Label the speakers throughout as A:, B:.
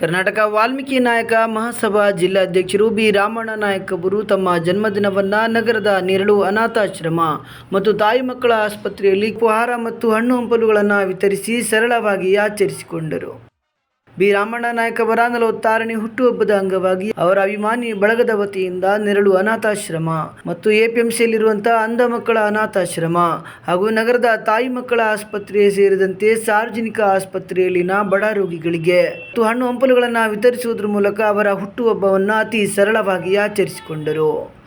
A: ಕರ್ನಾಟಕ ವಾಲ್ಮೀಕಿ ನಾಯಕ ಮಹಾಸಭಾ ಜಿಲ್ಲಾಧ್ಯಕ್ಷರು ಬಿ ರಾಮಣ್ಣ ನಾಯಕ್ ಅವರು ತಮ್ಮ ಜನ್ಮದಿನವನ್ನು ನಗರದ ನೆರಳು ಅನಾಥಾಶ್ರಮ ಮತ್ತು ತಾಯಿ ಮಕ್ಕಳ ಆಸ್ಪತ್ರೆಯಲ್ಲಿ ಉಪಹಾರ ಮತ್ತು ಹಣ್ಣು ಹಂಪಲುಗಳನ್ನು ವಿತರಿಸಿ ಸರಳವಾಗಿ ಆಚರಿಸಿಕೊಂಡರು. ಬಿ. ರಾಮಣ್ಣ ನಾಯಕ ಅವರ ನಲವತ್ತಾರನೇ ಹುಟ್ಟುಹಬ್ಬದ ಅಂಗವಾಗಿ ಅವರ ಅಭಿಮಾನಿ ಬಳಗದ ವತಿಯಿಂದ ನೆರಳು ಅನಾಥಾಶ್ರಮ ಮತ್ತು ಎಪಿಎಂಸಿಯಲ್ಲಿರುವಂತಹ ಅಂಧ ಮಕ್ಕಳ ಅನಾಥಾಶ್ರಮ ಹಾಗೂ ನಗರದ ತಾಯಿ ಮಕ್ಕಳ ಆಸ್ಪತ್ರೆ ಸೇರಿದಂತೆ ಸಾರ್ವಜನಿಕ ಆಸ್ಪತ್ರೆಯಲ್ಲಿನ ಬಡ ರೋಗಿಗಳಿಗೆ ಮತ್ತು ಹಣ್ಣು ಹಂಪಲುಗಳನ್ನು ವಿತರಿಸುವುದರ ಮೂಲಕ ಅವರ ಹುಟ್ಟುಹಬ್ಬವನ್ನು ಅತಿ ಸರಳವಾಗಿ ಆಚರಿಸಿಕೊಂಡರು.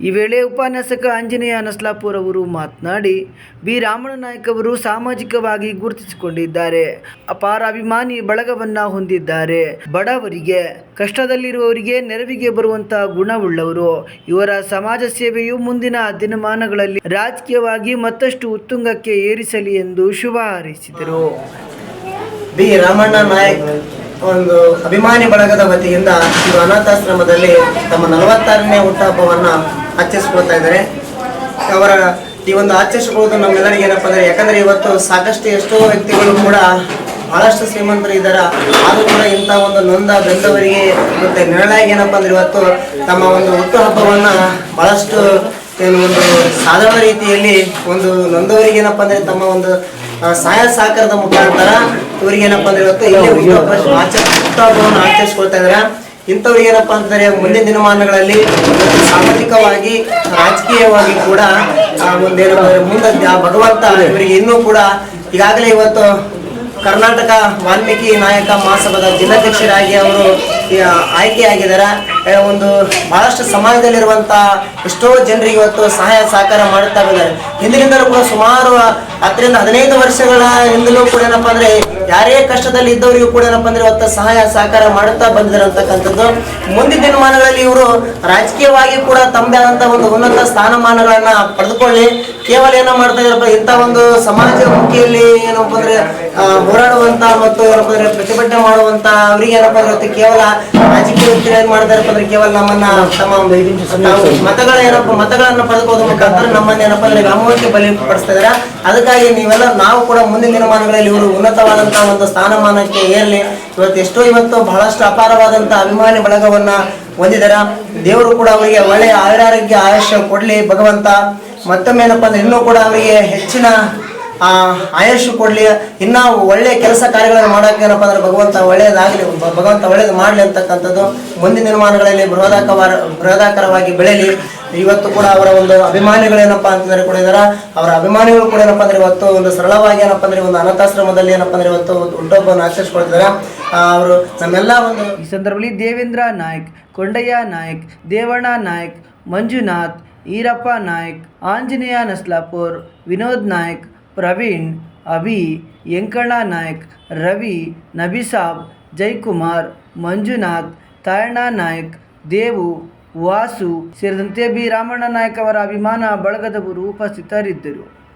A: ಈ ವೇಳೆ ಉಪನ್ಯಾಸಕ ಆಂಜನೇಯ ಅನಸ್ಲಾಪುರ್ ಅವರು ಮಾತನಾಡಿ, ಬಿ. ರಾಮಣ್ಣ ನಾಯಕ್ ಅವರು ಸಾಮಾಜಿಕವಾಗಿ ಗುರುತಿಸಿಕೊಂಡಿದ್ದಾರೆ. ಅಪಾರ ಅಭಿಮಾನಿ ಬಳಗವನ್ನ ಹೊಂದಿದ್ದಾರೆ. ಬಡವರಿಗೆ, ಕಷ್ಟದಲ್ಲಿರುವವರಿಗೆ ನೆರವಿಗೆ ಬರುವಂತಹ ಗುಣವುಳ್ಳವರು. ಇವರ ಸಮಾಜ ಸೇವೆಯು ಮುಂದಿನ ದಿನಮಾನಗಳಲ್ಲಿ ರಾಜಕೀಯವಾಗಿ ಮತ್ತಷ್ಟು ಉತ್ತುಂಗಕ್ಕೆ ಏರಿಸಲಿ ಎಂದು ಶುಭ ಹಾರೈಸಿದರು.
B: ಬಿ. ರಾಮಣ್ಣ ನಾಯಕ್ ಒಂದು ಅಭಿಮಾನಿ ಬಳಗದ ವತಿಯಿಂದ ಇದು ಅನಾಥಾಶ್ರಮದಲ್ಲಿ ತಮ್ಮ ನಲವತ್ತಾರನೇ ಹುಟ್ಟುಹಬ್ಬವನ್ನ ಆಚರಿಸ್ಕೊಳ್ತಾ ಇದ್ದಾರೆ. ಅವರ ಈ ಒಂದು ಆಚರಿಸ್ಕೊಳ್ಳೋದು ನಮ್ಮೆಲ್ಲರಿಗೆ ಏನಪ್ಪ ಅಂದ್ರೆ, ಯಾಕಂದ್ರೆ ಇವತ್ತು ಸಾಕಷ್ಟು ಎಷ್ಟೋ ವ್ಯಕ್ತಿಗಳು ಕೂಡ ಬಹಳಷ್ಟು ಶ್ರೀಮಂತರು ಇದ್ದಾರೆ. ಆದರೂ ಕೂಡ ಇಂಥ ಒಂದು ನೊಂದ ಬೆಂದವರಿಗೆ ಮತ್ತು ನೆರಳಾಗಿ ಏನಪ್ಪ ಅಂದ್ರೆ ಇವತ್ತು ತಮ್ಮ ಒಂದು ಹುಟ್ಟುಹಬ್ಬವನ್ನ ಬಹಳಷ್ಟು ಏನು ಒಂದು ಸಾಧಾರಣ ರೀತಿಯಲ್ಲಿ ಒಂದು ನೊಂದವರಿಗೆ ಏನಪ್ಪ ಅಂದ್ರೆ ತಮ್ಮ ಒಂದು ಸಹಾಯ ಸಹಕಾರದ ಮುಖಾಂತರ ಇವರಿಗೆ ಏನಪ್ಪ ಅಂದ್ರೆ ಇವತ್ತು ಇಲ್ಲಿ ಆಚರಿಸ್ಕೊಳ್ತಾ ಇದಾರೆ ಇಂಥವ್ರಿಗೆ ಏನಪ್ಪ ಅಂತಂದ್ರೆ ಮುಂದಿನ ದಿನಮಾನಗಳಲ್ಲಿ ಸಾಮಾಜಿಕವಾಗಿ, ರಾಜಕೀಯವಾಗಿ ಕೂಡ ಒಂದೇನಪ್ಪ ಮುಂದೆ ಆ ಭಗವಂತ ಇವರಿಗೆ ಇನ್ನೂ ಕೂಡ ಈಗಾಗಲೇ ಇವತ್ತು ಕರ್ನಾಟಕ ವಾಲ್ಮೀಕಿ ನಾಯಕ ಮಹಾಸಭಾದ ಜಿಲ್ಲಾಧ್ಯಕ್ಷರಾಗಿ ಅವರು ಆಯ್ಕೆಯಾಗಿದ್ದಾರೆ. ಒಂದು ಬಹಳಷ್ಟು ಸಮಾಜದಲ್ಲಿರುವಂತಹ ಎಷ್ಟೋ ಜನರಿಗೆ ಇವತ್ತು ಸಹಾಯ ಸಹಕಾರ ಮಾಡುತ್ತಾ ಬಂದಿದ್ದಾರೆ ಹಿಂದಿನಿಂದಲೂ ಕೂಡ ಸುಮಾರು ಹತ್ತರಿಂದ ಹದಿನೈದು ವರ್ಷಗಳ ಹಿಂದಲೂ ಕೂಡ ಏನಪ್ಪ ಅಂದ್ರೆ ಯಾರೇ ಕಷ್ಟದಲ್ಲಿ ಇದ್ದವರಿಗೂ ಕೂಡ ಏನಪ್ಪ ಅಂದ್ರೆ ಇವತ್ತು ಸಹಾಯ ಸಹಕಾರ ಮಾಡುತ್ತಾ ಬಂದಿದ್ದಾರೆ ಅಂತಕ್ಕಂಥದ್ದು. ಮುಂದಿನ ದಿನಮಾನಗಳಲ್ಲಿ ಇವರು ರಾಜಕೀಯವಾಗಿ ಕೂಡ ತಮ್ಮದೇ ಆದಂತ ಒಂದು ಉನ್ನತ ಸ್ಥಾನಮಾನಗಳನ್ನ ಪಡೆದುಕೊಳ್ಳಿ. ಕೇವಲ ಏನೋ ಮಾಡ್ತಾ ಇದ್ದಾರಪ್ಪ ಇಂಥ ಒಂದು ಸಮಾಜ ಮುಖಿಯಲ್ಲಿ ಏನಪ್ಪ ಅಂದ್ರೆ ಹೋರಾಡುವಂತ ಮತ್ತು ಏನಪ್ಪ ಅಂದ್ರೆ ಪ್ರತಿಭಟನೆ ಮಾಡುವಂತ ಅವರಿಗೆ ಏನಪ್ಪ ಅಂದ್ರೆ ಕೇವಲ ರಾಜಕೀಯ ಮಾಡ್ತಾರಪ್ಪ ಕೇವಲ ನಮ್ಮನ್ನ ತಮ್ಮ ತಾವು ಮತಗಳ ಏನಪ್ಪ ಮತಗಳನ್ನ ಪಡೆದುಕೊಳ್ಳೋದ್ರ ಮುಖಾಂತರ ನಮ್ಮನ್ನ ಏನಪ್ಪ ಅಂದ್ರೆ ವ್ಯಾಮೋಹಕ್ಕೆ ಬಲಿ ಪಡಿಸ್ತಾ ಇದಾರೆ ಅದಕ್ಕಾಗಿ ನೀವೆಲ್ಲ ನಾವು ಕೂಡ ಮುಂದಿನ ದಿನಮಾನಗಳಲ್ಲಿ ಇವರು ಉನ್ನತವಾದಂತಹ ಒಂದು ಸ್ಥಾನಮಾನಕ್ಕೆ ಏರ್ಲಿ. ಇವತ್ತು ಎಷ್ಟೋ ಇವತ್ತು ಬಹಳಷ್ಟು ಅಪಾರವಾದಂತಹ ಅಭಿಮಾನಿ ಬಳಗವನ್ನ ಹೊಂದಿದಾರ ದೇವರು ಕೂಡ ಅವರಿಗೆ ಒಳ್ಳೆಯ ಆಯುರಾರೋಗ್ಯ ಆಯುಷ್ಯ ಕೊಡ್ಲಿ ಭಗವಂತ. ಮತ್ತೊಮ್ಮೆ ಏನಪ್ಪ ಅಂದ್ರೆ ಇನ್ನೂ ಕೂಡ ಅವರಿಗೆ ಹೆಚ್ಚಿನ ಆ ಆಯುಷ್ ಕೊಡಲಿ. ಇನ್ನ ಒಳ್ಳೆ ಕೆಲಸ ಕಾರ್ಯಗಳನ್ನು ಮಾಡೋಕೆ ಏನಪ್ಪ ಅಂದ್ರೆ ಭಗವಂತ ಒಳ್ಳೇದಾಗಲಿ ಭ- ಭಗವಂತ ಒಳ್ಳೇದು ಮಾಡಲಿ ಅಂತಕ್ಕಂಥದ್ದು ಮುಂದಿನ ದಿನಮಾನಗಳಲ್ಲಿ ಬೃಹದಾಕವಾರ, ಬೃಹದಾಕರವಾಗಿ ಬೆಳೆಯಲಿ ಇವತ್ತು ಕೂಡ ಅವರ ಒಂದು ಅಭಿಮಾನಿಗಳೇನಪ್ಪ ಅಂತಂದ್ರೆ ಕೂಡ ಇದಾರ. ಅವರ ಅಭಿಮಾನಿಗಳು ಕೂಡ ಏನಪ್ಪ ಅಂದ್ರೆ ಇವತ್ತು ಒಂದು ಸರಳವಾಗಿ ಏನಪ್ಪ ಅಂದ್ರೆ ಒಂದು ಅನಾಥಾಶ್ರಮದಲ್ಲಿ ಏನಪ್ಪ ಅಂದ್ರೆ ಇವತ್ತು ಹುಟ್ಟೊಬ್ಬನ ಆಚರಿಸ್ಕೊಳ್ತಿದ್ದಾರೆ ಅವರು ನಮ್ಮೆಲ್ಲ ಒಂದು
A: ಈ ಸಂದರ್ಭದಲ್ಲಿ ದೇವೇಂದ್ರ ನಾಯ್ಕ್, ಕೊಂಡಯ್ಯ ನಾಯ್ಕ್, ದೇವಣ್ಣ ನಾಯ್ಕ್, ಮಂಜುನಾಥ್, ಈರಪ್ಪ ನಾಯ್ಕ್, ಆಂಜನೇಯ ನಸ್ಲಾಪುರ್, ವಿನೋದ್ ನಾಯ್ಕ್ ಪ್ರವೀಣ್, ಅಭಿ ಯಂಕಣ್ಣ ನಾಯ್ಕ್, ರವಿ, ನಬಿಸಾಬ್, ಜೈಕುಮಾರ್, ಮಂಜುನಾಥ್, ತಾಯಣ್ಣ ನಾಯ್ಕ್, ದೇವು, ವಾಸು ಸೇರಿದಂತೆ ಬಿ. ರಾಮಣ್ಣ ನಾಯ್ಕ್ ಅವರ ಅಭಿಮಾನ ಬಳಗದವರು ಉಪಸ್ಥಿತರಿದ್ದರು.